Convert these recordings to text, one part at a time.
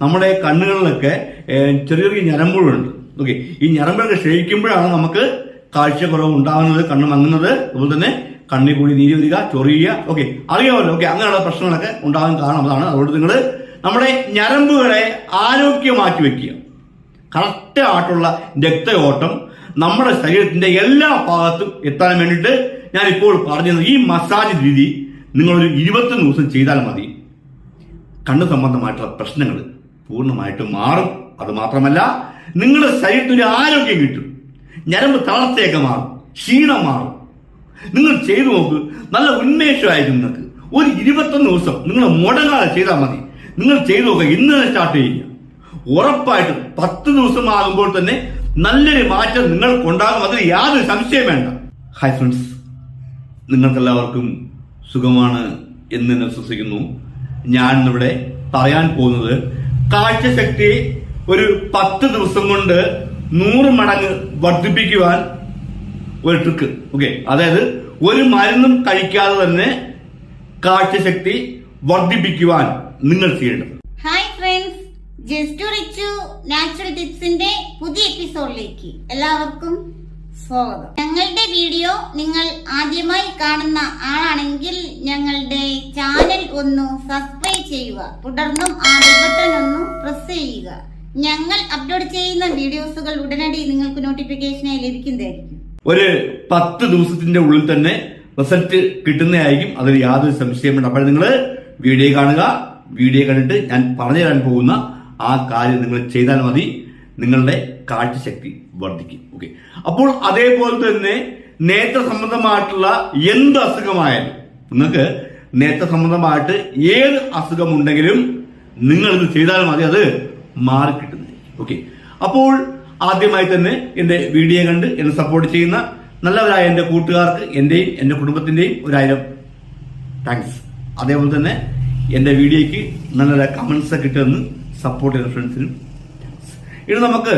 നമ്മുടെ കണ്ണുകളിലൊക്കെ ചെറിയ ചെറിയ ഞരമ്പുകളുണ്ട്. ഓക്കെ. ഈ ഞരമ്പുകളൊക്കെ ക്ഷയിക്കുമ്പോഴാണ് നമുക്ക് കാഴ്ചക്കുറവ് ഉണ്ടാകുന്നത് കണ്ണ് മങ്ങുന്നത്. അതുപോലെ തന്നെ കണ്ണിൽ കൂടി നീര് വരിക ചൊറിയുക. ഓക്കെ. അറിയാമല്ലോ. ഓക്കെ. അങ്ങനെയുള്ള പ്രശ്നങ്ങളൊക്കെ ഉണ്ടാകാൻ കാരണം അതാണ്. അതുകൊണ്ട് നിങ്ങൾ നമ്മുടെ ഞരമ്പുകളെ ആരോഗ്യമാക്കി വെക്കുക. കറക്റ്റ് ആയിട്ടുള്ള രക്തയോട്ടം നമ്മുടെ ശരീരത്തിന്റെ എല്ലാ ഭാഗത്തും എത്താൻ വേണ്ടിയിട്ട് ഞാൻ ഇപ്പോൾ പറഞ്ഞത് ഈ മസാജ് രീതി നിങ്ങളൊരു ഇരുപത്തൊന്ന് ദിവസം ചെയ്താൽ മതി. കണ്ണ് സംബന്ധമായിട്ടുള്ള പ്രശ്നങ്ങൾ പൂർണമായിട്ടും മാറും. അത് മാത്രമല്ല നിങ്ങളുടെ ശരീരത്തിന് ആരോഗ്യം കിട്ടും. ഞരമ്പ് തളർച്ചയൊക്കെ മാറും. ക്ഷീണം മാറും. നിങ്ങൾ ചെയ്തു നോക്ക്. നല്ല ഉന്മേഷമായിരിക്കും നിങ്ങൾക്ക്. ഒരു ഇരുപത്തൊന്ന് ദിവസം നിങ്ങൾ മുടങ്ങാതെ ചെയ്താൽ മതി. നിങ്ങൾ ചെയ്തു നോക്കുക ഇന്ന് തന്നെ സ്റ്റാർട്ട് ചെയ്യുക. ഉറപ്പായിട്ട് പത്ത് ദിവസം ആകുമ്പോൾ തന്നെ നല്ലൊരു മാറ്റം നിങ്ങൾക്കുണ്ടാകും. അതിൽ യാതൊരു സംശയം വേണ്ട. ഹായ് ഫ്രണ്ട്സ് നിങ്ങൾക്കെല്ലാവർക്കും സുഖമാണ് എന്ന് വിശ്വസിക്കുന്നു. ഞാൻ ഇവിടെ പറയാൻ പോകുന്നത് കാഴ്ചശക്തി ഒരു പത്ത് ദിവസം കൊണ്ട് നൂറ് മടങ്ങ് വർദ്ധിപ്പിക്കുവാൻ ഒരു ട്രിക്ക് ഓക്കെ അതായത് ഒരു മരുന്നും കഴിക്കാതെ തന്നെ കാഴ്ചശക്തി വർദ്ധിപ്പിക്കുവാൻ നിങ്ങൾ ചെയ്യേണ്ടത്. Hi friends just Richu natural ടിപ്സിന്റെ പുതിയ എപ്പിസോഡിലേക്ക് എല്ലാവർക്കും സ്വാഗതം. ഞങ്ങളുടെ വീഡിയോ നിങ്ങൾ ആദ്യമായി കാണുന്ന ആളാണെങ്കിൽ ഞങ്ങളുടെ ചാനൽ ഒന്ന് സബ്സ്ക്രൈബ് ചെയ്യുക. തുടർന്നും ആ ബട്ടൺ ഒന്ന് പ്രസ് ചെയ്യുക. ഞങ്ങൾ അപ്ലോഡ് ചെയ്യുന്ന വീഡിയോസുകൾ ഉടനടി നിങ്ങൾക്ക് നോട്ടിഫിക്കേഷനായി ലഭിക്കുന്നതായിരിക്കും. ഒരു പത്ത് ദിവസത്തിന്റെ ഉള്ളിൽ തന്നെ റിസൾട്ട് കിട്ടുന്നതായിരിക്കും. അതിൽ യാതൊരു സംശയം വേണ്ട. അപ്പോൾ നിങ്ങൾ വീഡിയോ കാണുക. വീഡിയോ കണ്ടിട്ട് ഞാൻ പറഞ്ഞു തരാൻ പോകുന്ന ആ കാര്യം നിങ്ങൾ ചെയ്താൽ മതി. നിങ്ങളുടെ കാഴ്ചശക്തി വർദ്ധിക്കും. ഓക്കെ അപ്പോൾ അതേപോലെ തന്നെ നേത്ര സംബന്ധമായിട്ടുള്ള എന്ത് അസുഖമായാലും നിങ്ങൾക്ക് നേത്ര സംബന്ധമായിട്ട് ഏത് അസുഖമുണ്ടെങ്കിലും നിങ്ങൾ ഇത് ചെയ്താൽ മതി അത് മാറിക്കിട്ടുന്നത് ഓക്കെ അപ്പോൾ ആദ്യമായി തന്നെ എന്റെ വീഡിയോ കണ്ട് എന്നെ സപ്പോർട്ട് ചെയ്യുന്ന നല്ലവരായ എന്റെ കൂട്ടുകാർക്ക് എന്റെയും എന്റെ കുടുംബത്തിന്റെയും ഒരായിരം താങ്ക്സ് അതേപോലെ തന്നെ എന്റെ വീഡിയോയ്ക്ക് നല്ല കമൻസ് ഇട്ടെന്ന് സപ്പോർട്ട് ചെയ്യുന്ന ഫ്രണ്ട്സിനും ഇനി നമുക്ക്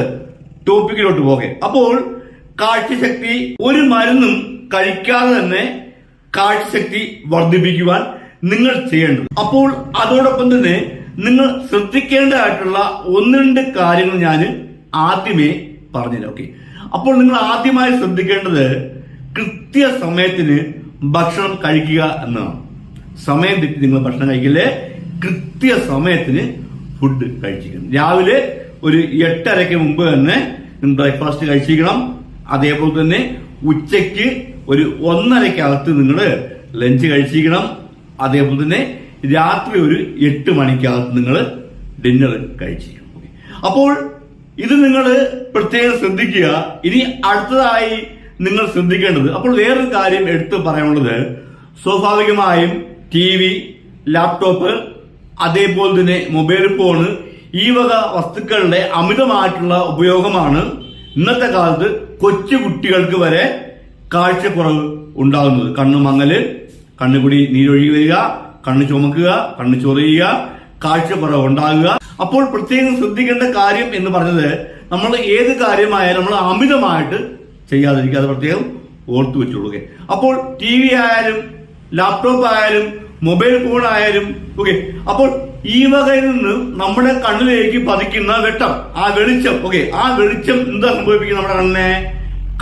ടോപ്പിക്കിലോട്ട് പോകാം. അപ്പോൾ കാഴ്ചശക്തി ഒരു മരുന്നും കഴിക്കാതെ തന്നെ കാഴ്ചശക്തി വർദ്ധിപ്പിക്കുവാൻ നിങ്ങൾ ചെയ്യേണ്ടത് അപ്പോൾ അതോടൊപ്പം തന്നെ നിങ്ങൾ ശ്രദ്ധിക്കേണ്ടതായിട്ടുള്ള ഒന്ന് രണ്ട് കാര്യങ്ങൾ ഞാൻ ആദ്യമേ പറഞ്ഞു ഓക്കെ. അപ്പോൾ നിങ്ങൾ ആദ്യമായി ശ്രദ്ധിക്കേണ്ടത് കൃത്യസമയത്തിന് ഭക്ഷണം കഴിക്കുക എന്നതാണ്. സമയം തെറ്റി നിങ്ങൾ ഭക്ഷണം കഴിക്കില്ലേ? കൃത്യസമയത്തിന് ഫുഡ് കഴിച്ചിരിക്കണം രാവിലെ ഒരു എട്ടരയ്ക്ക് മുമ്പ് തന്നെ ബ്രേക്ക്ഫാസ്റ്റ് കഴിച്ചിരിക്കണം. അതേപോലെ തന്നെ ഉച്ചയ്ക്ക് ഒരു ഒന്നരയ്ക്കകത്ത് നിങ്ങൾ ലഞ്ച് കഴിച്ചിരിക്കണം. അതേപോലെ തന്നെ രാത്രി ഒരു എട്ട് മണിക്കകത്ത് നിങ്ങൾ ഡിന്നർ കഴിച്ചിരിക്കണം. അപ്പോൾ ഇത് നിങ്ങൾ പ്രത്യേകം ശ്രദ്ധിക്കുക. ഇനി അടുത്തതായി നിങ്ങൾ ശ്രദ്ധിക്കേണ്ടത് അപ്പോൾ വേറൊരു കാര്യം എടുത്തു പറയാനുള്ളത്. സ്വാഭാവികമായും ടി വി ലാപ്ടോപ്പ് അതേപോലെ തന്നെ മൊബൈൽ ഫോണ് ഈ വക വസ്തുക്കളുടെ അമിതമായിട്ടുള്ള ഉപയോഗമാണ് ഇന്നത്തെ കാലത്ത് കൊച്ചു കുട്ടികൾക്ക് വരെ കാഴ്ചക്കുറവ് ഉണ്ടാകുന്നത്. കണ്ണ് മങ്ങൽ കണ്ണുകുടി നീരൊഴുകി വരിക കണ്ണു ചുമക്കുക കണ്ണു ചൊറിയുക കാഴ്ചക്കുറവ് ഉണ്ടാകുക. അപ്പോൾ പ്രത്യേകം ശ്രദ്ധിക്കേണ്ട കാര്യം എന്ന് പറഞ്ഞത് നമ്മൾ ഏത് കാര്യമായാലും നമ്മൾ അമിതമായിട്ട് ചെയ്യാതിരിക്കുക. അത് പ്രത്യേകം ഓർത്തു വെച്ചോളുക. അപ്പോൾ ടി വി ആയാലും ലാപ്ടോപ്പ് ആയാലും മൊബൈൽ ഫോൺ ആയാലും ഓക്കെ അപ്പോൾ ഈ വകയിൽ നിന്ന് നമ്മുടെ കണ്ണിലേക്ക് പതിക്കുന്ന വെട്ടം ആ വെളിച്ചം ഓക്കെ ആ വെളിച്ചം എന്താ സംഭവിപ്പിക്കുന്നത് നമ്മുടെ കണ്ണിനെ?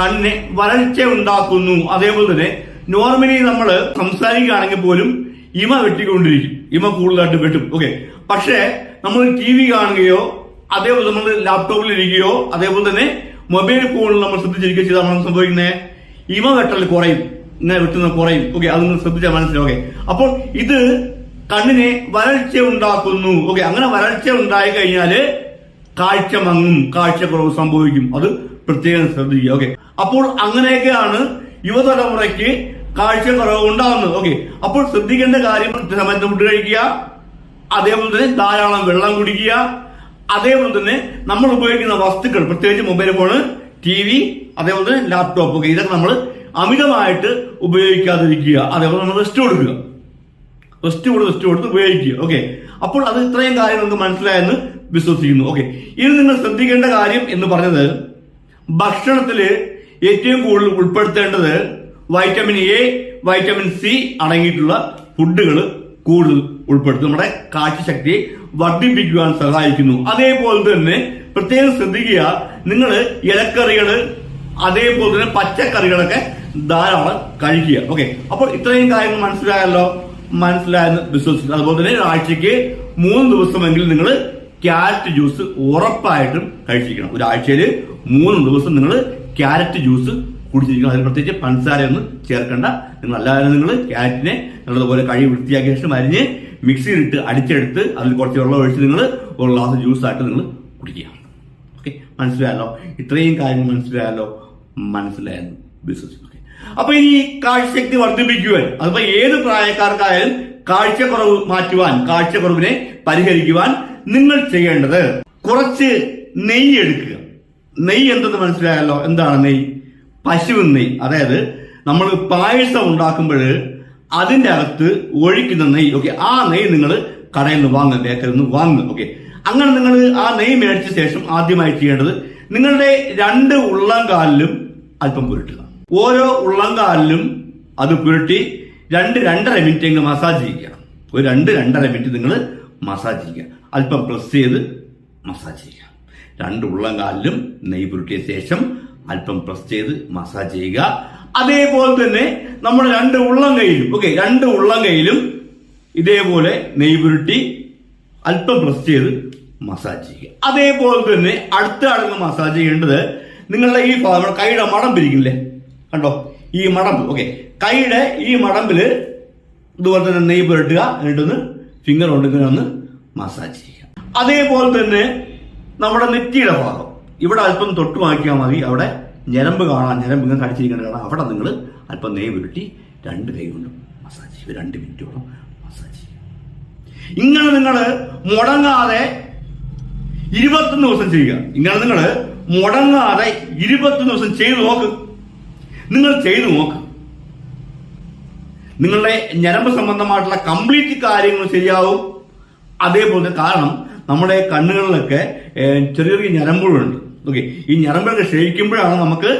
കണ്ണിനെ വരൾച്ച ഉണ്ടാക്കുന്നു. അതേപോലെ തന്നെ നോർമലി നമ്മൾ സംസാരിക്കുകയാണെങ്കിൽ പോലും ഇമ വെട്ടിക്കൊണ്ടിരിക്കും. ഇമ കൂടുതലായിട്ട് വെട്ടും ഓക്കെ പക്ഷേ നമ്മൾ ടി വി കാണുകയോ അതേപോലെ നമ്മൾ ലാപ്ടോപ്പിൽ ഇരിക്കുകയോ അതേപോലെ തന്നെ മൊബൈൽ ഫോണിൽ നമ്മൾ ശ്രദ്ധിച്ചിരിക്കുകയോ ചെയ്താൽ നമ്മൾ സംഭവിക്കുന്നത്? ഇമ വെട്ടൽ കുറയും. ഇങ്ങനെ വെട്ടുന്ന കുറയും. ഓക്കെ അത് നിങ്ങൾ ശ്രദ്ധിച്ചാൽ മനസ്സിലാവും. ഓക്കെ അപ്പോൾ ഇത് കണ്ണിനെ വരൾച്ച ഉണ്ടാക്കുന്നു ഓക്കെ അങ്ങനെ വരൾച്ച ഉണ്ടായി കഴിഞ്ഞാൽ കാഴ്ച മങ്ങും കാഴ്ചക്കുറവ് സംഭവിക്കും. അത് പ്രത്യേകം ശ്രദ്ധിക്കുക. ഓക്കെ അപ്പോൾ അങ്ങനെയൊക്കെയാണ് യുവതലമുറയ്ക്ക് കാഴ്ചക്കുറവ് ഉണ്ടാകുന്നത്. ഓക്കെ അപ്പോൾ ശ്രദ്ധിക്കേണ്ട കാര്യം സമയത്ത് ഫുഡ് കഴിക്കുക. അതേപോലെ തന്നെ ധാരാളം വെള്ളം കുടിക്കുക. അതേപോലെ തന്നെ നമ്മൾ ഉപയോഗിക്കുന്ന വസ്തുക്കൾ പ്രത്യേകിച്ച് മൊബൈൽ ഫോണ് ടി വി അതേപോലെ തന്നെ ലാപ്ടോപ്പ് ഒക്കെ ഇതൊക്കെ നമ്മൾ അമിതമായിട്ട് ഉപയോഗിക്കാതിരിക്കുക. അതേപോലെ നമ്മൾ റെസ്റ്റ് കൊടുക്കുക. റെസ്റ്റ് കൊടുത്ത് റെസ്റ്റ് കൊടുത്ത് ഉപയോഗിക്കുക. ഓക്കെ അപ്പോൾ അത് ഇത്രയും കാര്യം നമുക്ക് മനസ്സിലായെന്ന് വിശ്വസിക്കുന്നു. ഓക്കെ ഇനി നിങ്ങൾ ശ്രദ്ധിക്കേണ്ട കാര്യം എന്ന് പറഞ്ഞത് ഭക്ഷണത്തിൽ ഏറ്റവും കൂടുതൽ ഉൾപ്പെടുത്തേണ്ടത് വൈറ്റമിൻ എ വൈറ്റമിൻ സി അടങ്ങിയിട്ടുള്ള ഫുഡുകൾ കൂടുതൽ ഉൾപ്പെടുത്തും. നമ്മുടെ കാഴ്ചശക്തിയെ വർദ്ധിപ്പിക്കുവാൻ സഹായിക്കുന്നു. അതേപോലെ തന്നെ പ്രത്യേകം ശ്രദ്ധിക്കുക നിങ്ങൾ ഇലക്കറികൾ അതേപോലെ തന്നെ പച്ചക്കറികളൊക്കെ ധാരാളം കഴിക്കുക. ഓക്കെ അപ്പോൾ ഇത്രയും കാര്യങ്ങൾ മനസ്സിലായല്ലോ? മനസ്സിലായെന്ന് വിശ്വസിക്കുന്നു അതുപോലെ തന്നെ ഒരാഴ്ചക്ക് മൂന്ന് ദിവസമെങ്കിലും നിങ്ങൾ ക്യാരറ്റ് ജ്യൂസ് ഉറപ്പായിട്ടും കഴിച്ചിരിക്കണം. ഒരാഴ്ചയിൽ മൂന്ന് ദിവസം നിങ്ങൾ ക്യാരറ്റ് ജ്യൂസ് കുടിച്ചിരിക്കണം. അതിന് പ്രത്യേകിച്ച് പഞ്ചസാരയൊന്നും ചേർക്കണ്ട. നിങ്ങൾ അല്ലാതെ നിങ്ങൾ ക്യാരറ്റിനെ നല്ലതുപോലെ കഴി വൃത്തിയാക്കിയ ശേഷം അരിഞ്ഞ് മിക്സിയിലിട്ട് അടിച്ചെടുത്ത് അതിൽ കുറച്ച് വെള്ളം ഒഴിച്ച് നിങ്ങൾ ഒരു ഗ്ലാസ് ജ്യൂസ് ആയിട്ട് നിങ്ങൾ കുടിക്കുക. ഓക്കെ മനസ്സിലായല്ലോ? ഇത്രയും കാര്യങ്ങൾ മനസ്സിലായല്ലോ? മനസ്സിലായെന്ന് വിശ്വസിക്കുന്നു. അപ്പൊ ഇനി കാഴ്ചശക്തി വർദ്ധിപ്പിക്കുവാൻ അതിപ്പോ ഏത് പ്രായക്കാർക്കായാലും കാഴ്ചക്കുറവ് മാറ്റുവാൻ കാഴ്ചക്കുറവിനെ പരിഹരിക്കുവാൻ നിങ്ങൾ ചെയ്യേണ്ടത് കുറച്ച് നെയ്യ് എടുക്കുക. നെയ്യ് എന്തെന്ന് മനസ്സിലായല്ലോ? എന്താണ് നെയ്യ്? പശുവിൻ നെയ്യ്. അതായത് നമ്മൾ പായസം ഉണ്ടാക്കുമ്പോൾ അതിന്റെ അകത്ത് ഒഴിക്കുന്ന നെയ്യ്. ഓക്കെ ആ നെയ്യ് നിങ്ങൾ കടയിൽ നിന്ന് വാങ്ങുക ബേക്കറിൽ നിന്ന് വാങ്ങുക. ഓക്കെ അങ്ങനെ നിങ്ങൾ ആ നെയ്യ് മേടിച്ച ശേഷം ആദ്യമായി ചെയ്യേണ്ടത് നിങ്ങളുടെ രണ്ട് ഉള്ളം കാലിലും അല്പം പുരട്ടുക. ഓരോ ഉള്ളങ്കാലിലും അത് പുരട്ടി രണ്ട് രണ്ടര മിനിറ്റ് എങ്കിലും മസാജ് ചെയ്യുക. ഒരു രണ്ട് രണ്ടര മിനിറ്റ് നിങ്ങൾ മസാജ് ചെയ്യുക. അല്പം പ്രസ് ചെയ്ത് മസാജ് ചെയ്യുക. രണ്ട് ഉള്ളങ്കാലിലും നെയ്യ് പുരട്ടിയ ശേഷം അല്പം പ്രസ് ചെയ്ത് മസാജ് ചെയ്യുക. അതേപോലെ തന്നെ നമ്മുടെ രണ്ട് ഉള്ളം കൈയിലും ഓക്കെ രണ്ട് ഉള്ളം കൈയിലും ഇതേപോലെ നെയ്യ് പുരട്ടി അല്പം പ്രസ് ചെയ്ത് മസാജ് ചെയ്യുക. അതേപോലെ തന്നെ അടുത്ത ആളുകൾ മസാജ് ചെയ്യേണ്ടത് നിങ്ങളുടെ ഈ ഭാഗം, കൈയുടെ മടം പിരിക്കില്ലേ കണ്ടോ? ഈ മടമ്പ്. ഓക്കെ കൈയുടെ ഈ മടമ്പിൽ ഇതുപോലെ തന്നെ നെയ്യ് പുരട്ടുക എന്നിട്ടൊന്ന് ഫിംഗർ കൊണ്ട് ഇങ്ങനെ ഒന്ന് മസാജ് ചെയ്യുക. അതേപോലെ തന്നെ നമ്മുടെ നെറ്റിയുടെ ഭാഗം. ഇവിടെ അല്പം തൊട്ടുമാക്കിയാൽ മതി. അവിടെ ഞരമ്പ് കാണാൻ ഞരമ്പ് ഇങ്ങനെ കടിച്ചിരിക്കുന്നത് കാണാം. അവിടെ നിങ്ങൾ അല്പം നെയ്യ് പുരട്ടി രണ്ട് കൈ കൊണ്ട് മസാജ് ചെയ്യുക. രണ്ട് മിനിറ്റോളം മസാജ് ചെയ്യുക. ഇങ്ങനെ നിങ്ങൾ മുടങ്ങാതെ ഇരുപത്തൊന്ന് ദിവസം ചെയ്യുക. ഇങ്ങനെ നിങ്ങൾ മുടങ്ങാതെ ഇരുപത്തൊന്ന് ദിവസം ചെയ്തു നോക്ക്. നിങ്ങൾ ചെയ്തു നോക്ക്. നിങ്ങളുടെ ഞരമ്പ് സംബന്ധമായിട്ടുള്ള കംപ്ലീറ്റ് കാര്യങ്ങൾ ശരിയാവും. അതേപോലെ കാരണം നമ്മുടെ കണ്ണുകളിലൊക്കെ ചെറിയ ചെറിയ ഞരമ്പുകളുണ്ട്. ഓക്കെ ഈ ഞരമ്പുകളൊക്കെ ക്ഷയിക്കുമ്പോഴാണ് നമുക്ക്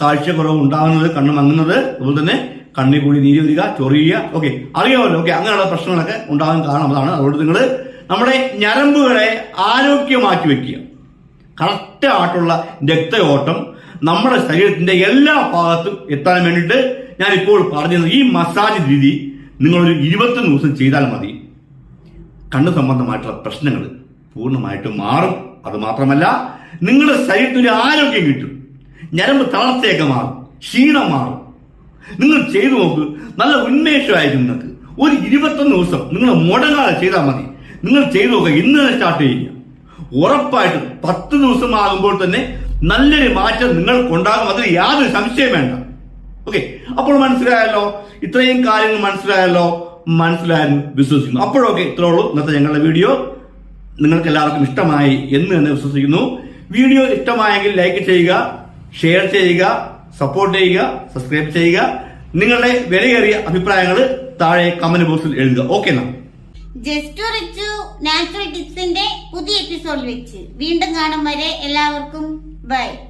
കാഴ്ചക്കുറവ് ഉണ്ടാകുന്നത് കണ്ണ് മങ്ങുന്നത് അതുപോലെ തന്നെ കണ്ണിൽ കൂടി നീര് വരിക ചൊറിയുക. ഓക്കെ അറിയാമല്ലോ. ഓക്കെ അങ്ങനെയുള്ള പ്രശ്നങ്ങളൊക്കെ ഉണ്ടാകാൻ കാരണം അതാണ്. അതുകൊണ്ട് നിങ്ങൾ നമ്മുടെ ഞരമ്പുകളെ ആരോഗ്യമാക്കി വെക്കുക. കറക്റ്റ് ആയിട്ടുള്ള രക്തയോട്ടം നമ്മുടെ ശരീരത്തിന്റെ എല്ലാ ഭാഗത്തും എത്താൻ വേണ്ടിയിട്ട് ഞാൻ ഇപ്പോൾ പറഞ്ഞത് ഈ മസാജ് രീതി നിങ്ങളൊരു ഇരുപത്തൊന്ന് ദിവസം ചെയ്താൽ മതി. കണ്ണ് സംബന്ധമായിട്ടുള്ള പ്രശ്നങ്ങൾ പൂർണമായിട്ടും മാറും. അത് മാത്രമല്ല നിങ്ങളുടെ ശരീരത്തിന് ആരോഗ്യം കിട്ടും. ഞരമ്പ് തളർച്ചയൊക്കെ മാറും. ക്ഷീണം മാറും. നിങ്ങൾ ചെയ്തു നോക്ക് നല്ല ഉന്മേഷമായിരിക്കും നിങ്ങൾക്ക്. ഒരു ഇരുപത്തൊന്ന് ദിവസം നിങ്ങൾ മുടങ്ങാതെ ചെയ്താൽ മതി. നിങ്ങൾ ചെയ്തു നോക്കുക ഇന്ന് സ്റ്റാർട്ട് ചെയ്യുക. ഉറപ്പായിട്ടും പത്ത് ദിവസം ആകുമ്പോൾ തന്നെ നല്ലൊരു മാറ്റം നിങ്ങൾക്കുണ്ടാകും. അതിൽ യാതൊരു സംശയം വേണ്ട. ഓക്കെ അപ്പോൾ മനസ്സിലായല്ലോ? ഇത്രയും കാര്യങ്ങൾ മനസ്സിലായല്ലോ? മനസ്സിലായെന്ന് വിശ്വസിക്കുന്നു. അപ്പോഴൊക്കെ ഇത്രേ ഉള്ളൂ. ഇന്നത്തെ ഞങ്ങളുടെ വീഡിയോ. നിങ്ങൾക്ക് എല്ലാവർക്കും ഇഷ്ടമായി എന്ന് തന്നെ വിശ്വസിക്കുന്നു. വീഡിയോ ഇഷ്ടമായെങ്കിൽ ലൈക്ക് ചെയ്യുക ഷെയർ ചെയ്യുക സപ്പോർട്ട് ചെയ്യുക സബ്സ്ക്രൈബ് ചെയ്യുക. നിങ്ങളുടെ വിലയേറിയ അഭിപ്രായങ്ങൾ താഴെ കമന്റ് ബോക്സിൽ എഴുതുക. ഓക്കെ എന്നാ? ജസ്റ്റ് റിച്ചു നാച്ചുറൽ ടിപ്സിന്റെ പുതിയ എപ്പിസോഡിൽ വെച്ച് വീണ്ടും കാണും വരെ എല്ലാവർക്കും. Bye.